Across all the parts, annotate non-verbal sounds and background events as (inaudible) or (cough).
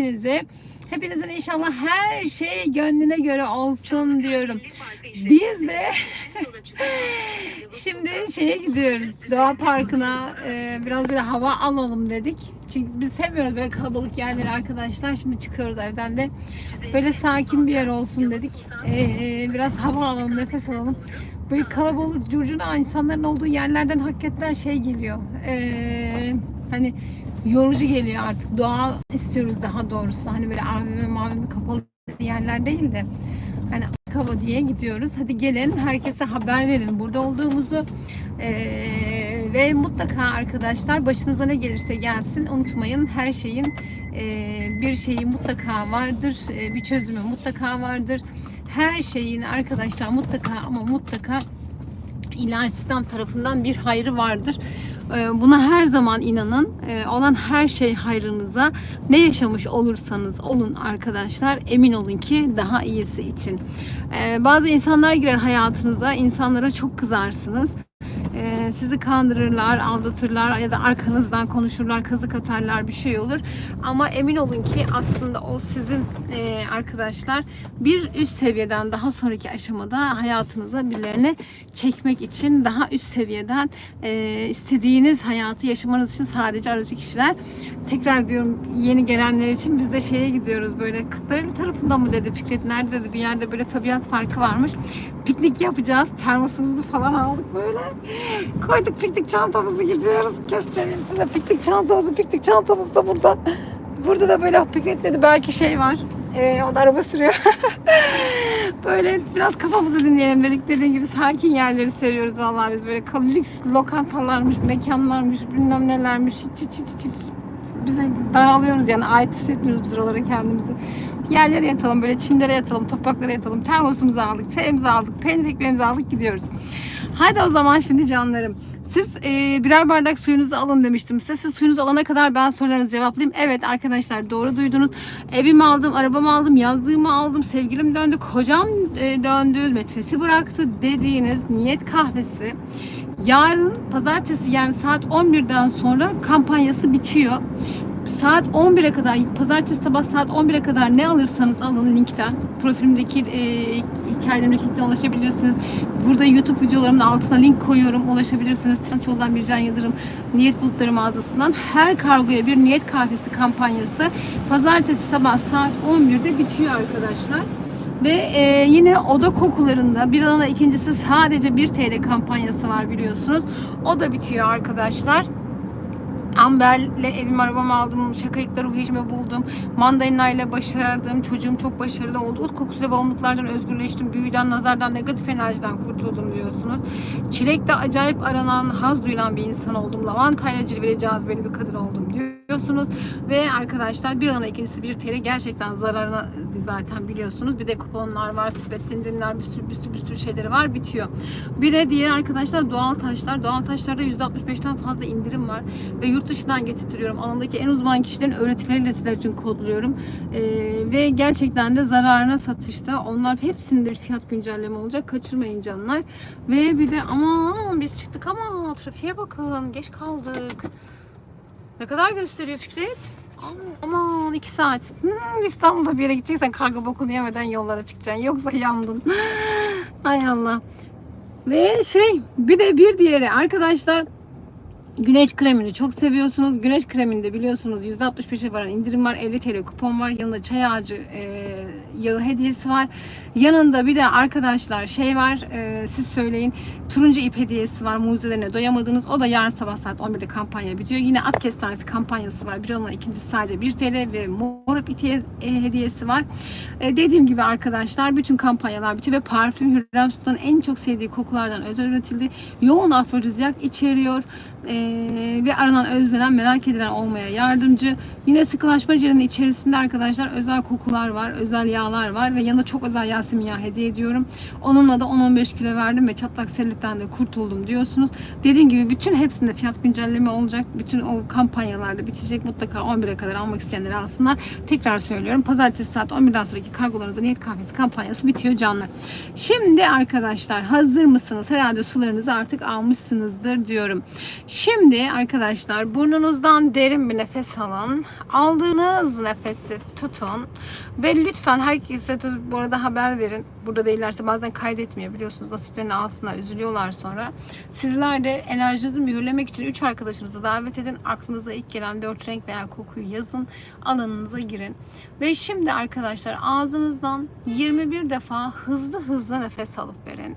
hepinize. Hepinizin inşallah her şey gönlüne göre olsun diyorum. Biz de (laughs) şimdi şeye gidiyoruz. Doğa Parkı'na e, biraz böyle hava alalım dedik. Çünkü biz sevmiyoruz böyle kalabalık yerleri arkadaşlar. Şimdi çıkıyoruz evden de. Böyle sakin bir yer olsun dedik. E, e, biraz hava alalım, nefes alalım. Böyle kalabalık, curcuna insanların olduğu yerlerden hakikaten şey geliyor. E, hani yorucu geliyor artık. Doğa istiyoruz daha doğrusu. Hani böyle AVM mavimi kapalı yerler değil de hani hava diye gidiyoruz. Hadi gelin herkese haber verin burada olduğumuzu. Ee, ve mutlaka arkadaşlar başınıza ne gelirse gelsin unutmayın her şeyin e, bir şeyi mutlaka vardır. E, bir çözümü mutlaka vardır. Her şeyin arkadaşlar mutlaka ama mutlaka ilahi sistem tarafından bir hayrı vardır. Ee, Buna her zaman inanın. Ee, Olan her şey hayrınıza. Ne yaşamış olursanız olun arkadaşlar. Emin olun ki daha iyisi için. Ee, Bazı insanlar girer hayatınıza. insanlara çok kızarsınız. Ee, sizi kandırırlar, aldatırlar ya da arkanızdan konuşurlar, kazık atarlar bir şey olur. Ama emin olun ki aslında o sizin e, arkadaşlar bir üst seviyeden daha sonraki aşamada hayatınıza birilerini çekmek için daha üst seviyeden e, istediğiniz hayatı yaşamanız için sadece aracı kişiler. Tekrar diyorum yeni gelenler için biz de şeye gidiyoruz böyle Kırklareli tarafında mı dedi Fikret nerede dedi bir yerde böyle tabiat farkı varmış. Piknik yapacağız. Termosumuzu falan aldık böyle. Koyduk piknik çantamızı gidiyoruz. Göstereyim size piknik çantamızı. Piknik çantamız da burada. Burada da böyle Fikret dedi belki şey var. Ee, o da araba sürüyor. (laughs) böyle biraz kafamızı dinleyelim dedik. Dediğim gibi sakin yerleri seviyoruz vallahi biz böyle lüks lokantalarmış, mekanlarmış, bilmem nelermiş. Hiç hiç hiç, hiç. Bize daralıyoruz yani ait hissetmiyoruz biz oralara kendimizi. Yerlere yatalım, böyle çimlere yatalım, topraklara yatalım. Termosumuzu aldık, çayımızı aldık, peynir ekmeğimizi aldık gidiyoruz. Hadi o zaman şimdi canlarım. Siz e, birer bardak suyunuzu alın demiştim size. Siz suyunuzu alana kadar ben sorularınızı cevaplayayım. Evet arkadaşlar doğru duydunuz. Evimi aldım, arabamı aldım, yazlığımı aldım, sevgilim döndü, kocam e, döndü, metresi bıraktı dediğiniz niyet kahvesi. Yarın pazartesi yani saat 11'den sonra kampanyası bitiyor. Saat 11'e kadar, pazartesi sabah saat 11'e kadar ne alırsanız alın linkten. Profilimdeki e, hikayelerimdeki linkten ulaşabilirsiniz. Burada YouTube videolarımın altına link koyuyorum. Ulaşabilirsiniz. Trendyol'dan Bircan Yıldırım Niyet Bulutları mağazasından her kargoya bir niyet kahvesi kampanyası pazartesi sabah saat 11'de bitiyor arkadaşlar. Ve e, yine oda kokularında bir alana ikincisi sadece 1 TL kampanyası var biliyorsunuz. O da bitiyor arkadaşlar. Amber'le evim arabamı aldım. Şakayıkla ruh eşimi buldum. Mandalina ile başardım. Çocuğum çok başarılı oldu. Ut kokusuyla bağımlılıklardan özgürleştim. Büyüden, nazardan, negatif enerjiden kurtuldum diyorsunuz. Çilekte acayip aranan, haz duyulan bir insan oldum. Lavantayla cilveli cazibeli bir kadın oldum diyorsunuz. Ve arkadaşlar bir ana ikincisi bir TL gerçekten zararına zaten biliyorsunuz. Bir de kuponlar var, sepet indirimler, bir sürü, bir sürü, bir sürü şeyleri var. Bitiyor. Bir de diğer arkadaşlar doğal taşlar. Doğal taşlarda %65'ten fazla indirim var. Ve yurt dışından getirtiyorum. Alanındaki en uzman kişilerin öğretileriyle sizler için kodluyorum. Ee, ve gerçekten de zararına satışta. Onlar hepsinde bir fiyat güncelleme olacak. Kaçırmayın canlar. Ve bir de aman biz çıktık ama trafiğe bakın. Geç kaldık. Ne kadar gösteriyor Fikret? Aman iki saat. Hmm, İstanbul'da bir yere gideceksen karga bokunu yemeden yollara çıkacaksın. Yoksa yandın. (gasps) Ay Allah. Ve şey bir de bir diğeri arkadaşlar Güneş kremini çok seviyorsunuz. Güneş kreminde biliyorsunuz %65'e varan indirim var. 50 TL kupon var. Yanında çay ağacı e, yağı hediyesi var. Yanında bir de arkadaşlar şey var. e, siz söyleyin. Turuncu ip hediyesi var. Mucizelerine doyamadınız. O da yarın sabah saat 11'de kampanya bitiyor. Yine at kestanesi kampanyası var. Bir olan ikincisi sadece 1 TL ve mor ip e, hediyesi var. E, dediğim gibi arkadaşlar bütün kampanyalar bitiyor ve parfüm Hürrem Sultan'ın en çok sevdiği kokulardan özel üretildi. Yoğun afrodizyak içeriyor. E, ve aranan, özlenen, merak edilen olmaya yardımcı. Yine sıkılaşma jelinin içerisinde arkadaşlar özel kokular var, özel yağlar var ve yanında çok özel Yasemin yağı hediye ediyorum. Onunla da 10-15 kilo verdim ve çatlak selülitten de kurtuldum diyorsunuz. Dediğim gibi bütün hepsinde fiyat güncelleme olacak. Bütün o kampanyalarda bitecek. Mutlaka 11'e kadar almak isteyenler alsınlar. Tekrar söylüyorum. Pazartesi saat 11'den sonraki kargolarınızın niyet kahvesi kampanyası bitiyor canlar. Şimdi arkadaşlar hazır mısınız? Herhalde sularınızı artık almışsınızdır diyorum. Şimdi Şimdi arkadaşlar burnunuzdan derin bir nefes alın. Aldığınız nefesi tutun. Ve lütfen herkese de bu arada haber verin. Burada değillerse bazen kaydetmiyor biliyorsunuz. Nasiplerini alsınlar, üzülüyorlar sonra. Sizler de enerjinizi mühürlemek için 3 arkadaşınızı davet edin. Aklınıza ilk gelen 4 renk veya kokuyu yazın. Alanınıza girin. Ve şimdi arkadaşlar ağzınızdan 21 defa hızlı hızlı nefes alıp verin.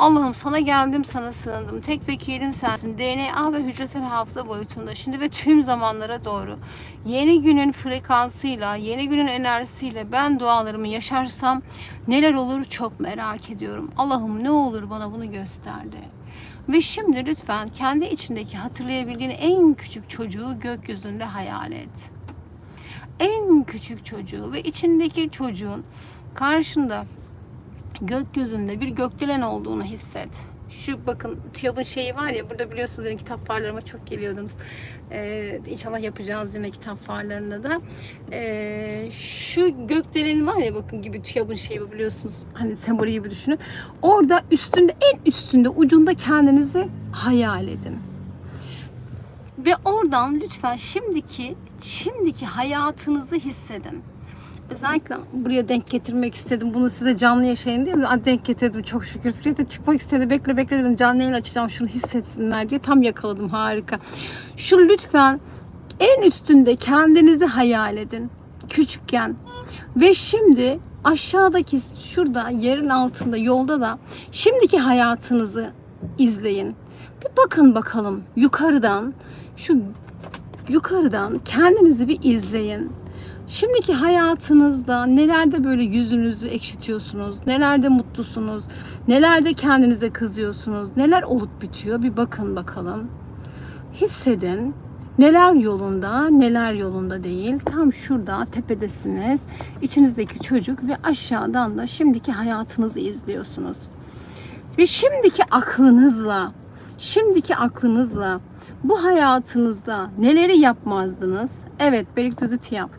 Allah'ım sana geldim, sana sığındım. Tek vekilim sensin. DNA ve hücresel hafıza boyutunda. Şimdi ve tüm zamanlara doğru. Yeni günün frekansıyla, yeni günün enerjisiyle ben dualarımı yaşarsam neler olur çok merak ediyorum. Allah'ım ne olur bana bunu göster de. Ve şimdi lütfen kendi içindeki hatırlayabildiğin en küçük çocuğu gökyüzünde hayal et. En küçük çocuğu ve içindeki çocuğun karşında gökyüzünde bir gökdelen olduğunu hisset. Şu bakın TÜYAB'ın şeyi var ya burada biliyorsunuz benim kitap farlarıma çok geliyordunuz. Ee, inşallah yapacağız yine kitap farlarında da. Ee, şu gökdelen var ya bakın gibi TÜYAB'ın şeyi biliyorsunuz. Hani sembolü gibi düşünün. Orada üstünde en üstünde ucunda kendinizi hayal edin. Ve oradan lütfen şimdiki şimdiki hayatınızı hissedin. Özellikle buraya denk getirmek istedim. Bunu size canlı yaşayın diye Aa, denk getirdim çok şükür. Free de çıkmak istedi. Bekle bekle dedim. Canlı yayın açacağım şunu hissetsinler diye. Tam yakaladım. Harika. Şu lütfen en üstünde kendinizi hayal edin. Küçükken. Ve şimdi aşağıdaki şurada yerin altında yolda da şimdiki hayatınızı izleyin. Bir bakın bakalım yukarıdan şu yukarıdan kendinizi bir izleyin. Şimdiki hayatınızda nelerde böyle yüzünüzü ekşitiyorsunuz, nelerde mutlusunuz, nelerde kendinize kızıyorsunuz, neler olup bitiyor bir bakın bakalım. Hissedin. Neler yolunda, neler yolunda değil. Tam şurada tepedesiniz. İçinizdeki çocuk ve aşağıdan da şimdiki hayatınızı izliyorsunuz. Ve şimdiki aklınızla, şimdiki aklınızla bu hayatınızda neleri yapmazdınız? Evet, Beylikdüzü yap.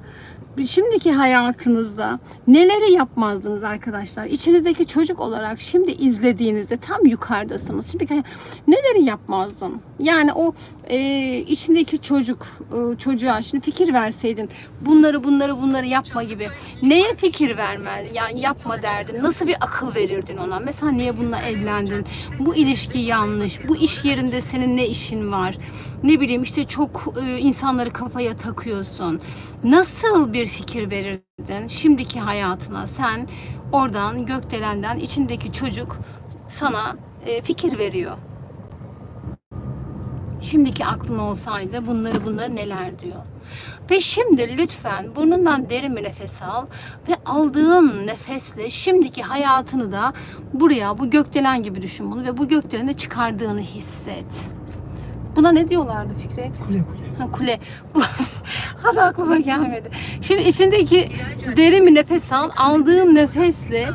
Şimdiki hayatınızda neleri yapmazdınız arkadaşlar? İçinizdeki çocuk olarak şimdi izlediğinizde tam yukarıdasınız. Şimdiki hay- neleri yapmazdın? Yani o e, içindeki çocuk e, çocuğa şimdi fikir verseydin bunları bunları bunları yapma gibi. Neye fikir vermez? Yani yapma derdin. Nasıl bir akıl verirdin ona? Mesela niye bununla evlendin? Bu ilişki yanlış. Bu iş yerinde senin ne işin var? Ne bileyim işte çok e, insanları kafaya takıyorsun. Nasıl bir fikir verirdin şimdiki hayatına? Sen oradan gökdelenden içindeki çocuk sana e, fikir veriyor. Şimdiki aklın olsaydı bunları bunları neler diyor. Ve şimdi lütfen burnundan derin bir nefes al ve aldığın nefesle şimdiki hayatını da buraya bu gökdelen gibi düşün bunu ve bu gökdelene çıkardığını hisset. Buna ne diyorlardı Fikret? Kule kule. Ha, kule. (laughs) Adı aklıma gelmedi. Şimdi içindeki derin bir nefes al. Aldığın nefesle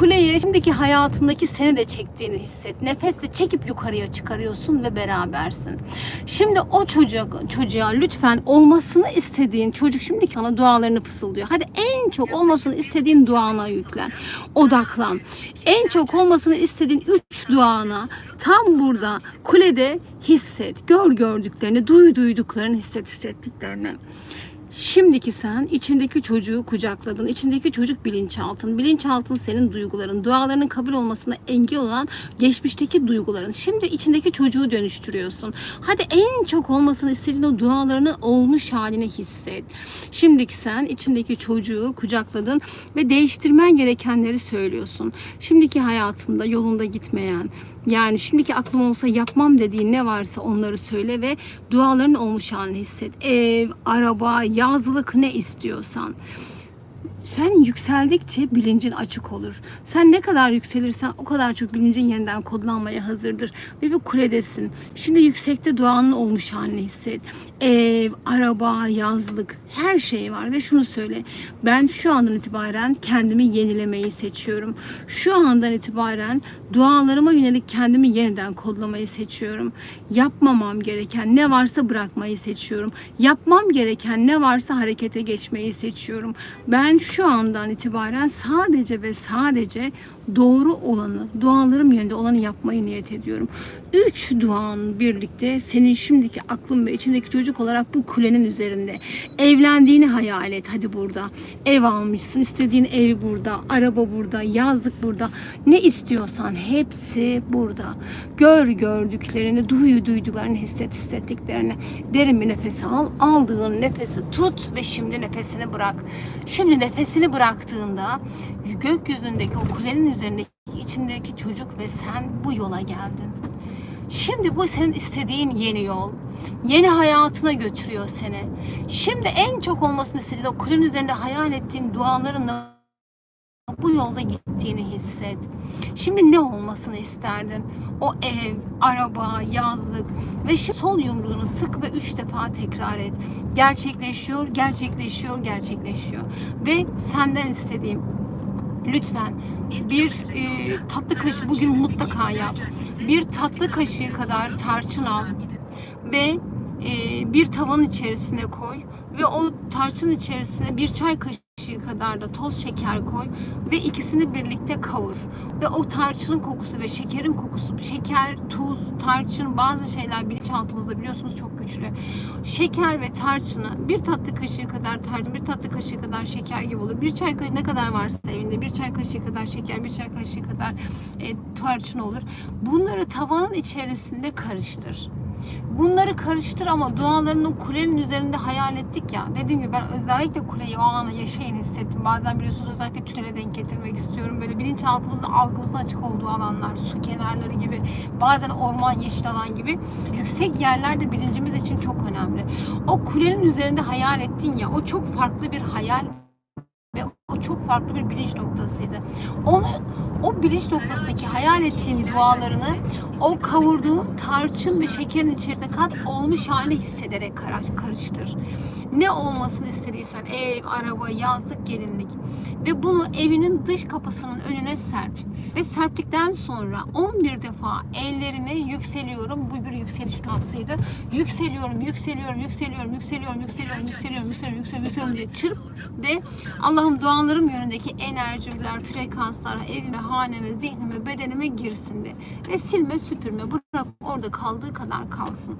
kuleye şimdiki hayatındaki seni de çektiğini hisset. Nefesle çekip yukarıya çıkarıyorsun ve berabersin. Şimdi o çocuk çocuğa lütfen olmasını istediğin çocuk şimdi sana dualarını fısıldıyor. Hadi en çok olmasını istediğin duana yüklen. Odaklan. En çok olmasını istediğin duana tam burada kulede hisset. Gör gördüklerini, duy duyduklarını, hisset hissettiklerini. Şimdiki sen içindeki çocuğu kucakladın. İçindeki çocuk bilinçaltın. Bilinçaltın senin duyguların. Dualarının kabul olmasına engel olan geçmişteki duyguların. Şimdi içindeki çocuğu dönüştürüyorsun. Hadi en çok olmasını istediğin o dualarının olmuş halini hisset. Şimdiki sen içindeki çocuğu kucakladın ve değiştirmen gerekenleri söylüyorsun. Şimdiki hayatında yolunda gitmeyen, yani şimdiki aklım olsa yapmam dediğin ne varsa onları söyle ve duaların olmuş halini hisset. Ev, araba, yazlık ne istiyorsan. Sen yükseldikçe bilincin açık olur. Sen ne kadar yükselirsen o kadar çok bilincin yeniden kodlanmaya hazırdır. Ve bir kuledesin. Şimdi yüksekte doğanın olmuş halini hisset. Ev, araba, yazlık her şey var. Ve şunu söyle. Ben şu andan itibaren kendimi yenilemeyi seçiyorum. Şu andan itibaren dualarıma yönelik kendimi yeniden kodlamayı seçiyorum. Yapmamam gereken ne varsa bırakmayı seçiyorum. Yapmam gereken ne varsa harekete geçmeyi seçiyorum. Ben şu andan itibaren sadece ve sadece doğru olanı, dualarım yönünde olanı yapmayı niyet ediyorum. Üç duan birlikte senin şimdiki aklın ve içindeki çocuk olarak bu kulenin üzerinde. Evlendiğini hayal et hadi burada. Ev almışsın, istediğin ev burada, araba burada, yazlık burada. Ne istiyorsan hepsi burada. Gör gördüklerini, duyu duyduklarını, hisset hissettiklerini. Derin bir nefes al. Aldığın nefesi tut ve şimdi nefesini bırak. Şimdi nefesini bıraktığında gökyüzündeki o kulenin üzerindeki içindeki çocuk ve sen bu yola geldin. Şimdi bu senin istediğin yeni yol. Yeni hayatına götürüyor seni. Şimdi en çok olmasını istediğin o kulenin üzerinde hayal ettiğin dualarınla bu yolda gittiğini hisset. Şimdi ne olmasını isterdin? O ev, araba, yazlık ve şimdi sol yumruğunu sık ve üç defa tekrar et. Gerçekleşiyor, gerçekleşiyor, gerçekleşiyor. Ve senden istediğim lütfen bir e, tatlı kaşığı bugün mutlaka yap. Bir tatlı kaşığı kadar tarçın al ve e, bir tavanın içerisine koy ve o tarçın içerisine bir çay kaşığı kadar da toz şeker koy ve ikisini birlikte kavur. Ve o tarçının kokusu ve şekerin kokusu, şeker, tuz, tarçın bazı şeyler bilinçaltımızda biliyorsunuz çok güçlü. Şeker ve tarçını bir tatlı kaşığı kadar tarçın, bir tatlı kaşığı kadar şeker gibi olur. Bir çay kaşığı ne kadar varsa evinde bir çay kaşığı kadar şeker, bir çay kaşığı kadar e, tarçın olur. Bunları tavanın içerisinde karıştır. Bunları karıştır ama dualarını o kulenin üzerinde hayal ettik ya. Dediğim gibi ben özellikle kuleyi o ana yaşayın hissettim. Bazen biliyorsunuz özellikle tünele denk getirmek istiyorum. Böyle bilinçaltımızın algımızın açık olduğu alanlar, su kenarları gibi, bazen orman, yeşil alan gibi yüksek yerler de bilincimiz için çok önemli. O kulenin üzerinde hayal ettin ya, o çok farklı bir hayal çok farklı bir bilinç noktasıydı. Onu o bilinç noktasındaki hayal ettiğin dualarını o kavurduğun tarçın ve şekerin içerisine kat olmuş haline hissederek karıştır. Ne olmasını istediysen ev, araba, yazlık, gelinlik ve bunu evinin dış kapısının önüne serp. Ve serptikten sonra 11 defa ellerini yükseliyorum. Bu bir yükseliş duasıydı. Yükseliyorum, yükseliyorum, yükseliyorum, yükseliyorum, yükseliyorum, yükseliyorum, yükseliyorum, yükseliyorum, yükseliyorum diye çırp ve Allah'ım dualarım yönündeki enerjiler, frekanslar evime, haneme, zihnime, bedenime girsin de. Ve silme, süpürme, bırak orada kaldığı kadar kalsın.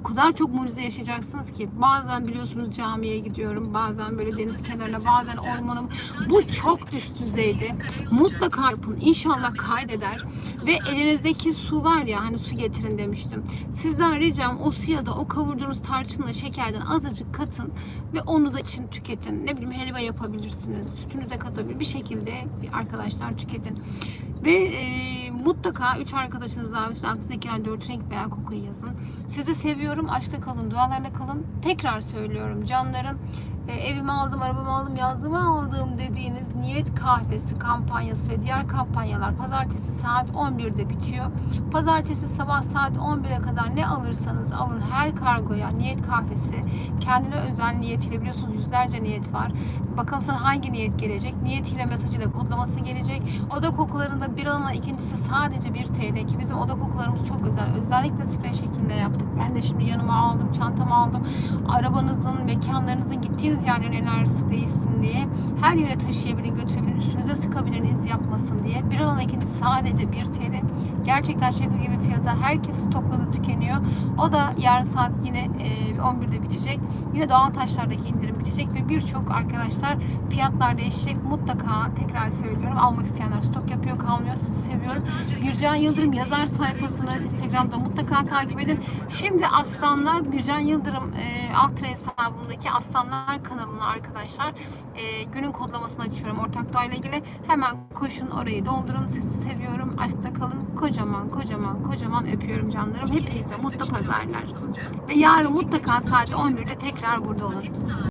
O kadar çok mucize yaşayacaksınız ki bazen biliyorsunuz camiye gidiyorum, bazen böyle deniz kenarına, bazen ormanım. Bu çok üst düzeydi. Mutlaka yapın. İnşallah kaydeder. Ve elinizdeki su var ya hani su getirin demiştim. Sizden ricam o suya da o kavurduğunuz tarçınla şekerden azıcık katın ve onu da için tüketin. Ne bileyim helva yapabilirsiniz. Sütünüze katabilir. Bir şekilde arkadaşlar tüketin. Ve e, mutlaka üç arkadaşınız daha bütün aklınızdakiler dört renk veya kokuyu yazın. Sizi seviyorum. Aşkta kalın. Dualarla kalın. Tekrar söylüyorum canlarım. E, evimi aldım, arabamı aldım, yazlığımı aldım dediğiniz niyet kahvesi kampanyası ve diğer kampanyalar pazartesi saat 11'de bitiyor. Pazartesi sabah saat 11'e kadar ne alırsanız alın her kargoya niyet kahvesi kendine özel niyetiyle biliyorsunuz yüzlerce niyet var. Bakalım sana hangi niyet gelecek? Niyetiyle mesajıyla kodlaması gelecek. Oda kokularında bir alana ikincisi sadece 1 TL ki bizim oda kokularımız çok özel. Özellikle sprey şeklinde yaptık. Ben de şimdi yanıma aldım, çantama aldım. Arabanızın, mekanlarınızın gittiğiniz yerlerin enerjisi değişsin diye her yere taşıyabilin, götürebilin, üstünüze sıkabilin iz yapmasın diye. Bir alana ikincisi sadece 1 TL. Gerçekten şaka gibi fiyata herkes stokladı tükeniyor. O da yarın saat yine e, 11'de bitecek. Yine doğal taşlardaki indirim bitecek ve birçok arkadaşlar fiyatlar değişecek. Mutlaka tekrar söylüyorum almak isteyenler stok yapıyor kalmıyor. Sizi seviyorum. Bircan Yıldırım yazar sayfasını Instagram'da mutlaka takip edin. Şimdi Aslanlar Bircan Yıldırım e, alt hesabımdaki Aslanlar kanalına arkadaşlar e, günün kodlamasını açıyorum ortak doğayla ilgili. Hemen koşun orayı doldurun. Sizi seviyorum. Aşkta kalın. Kocaman kocaman kocaman öpüyorum canlarım. Hepinize mutlu pazarlar. Ve yarın mutlaka saat 11'de tekrar burada olun.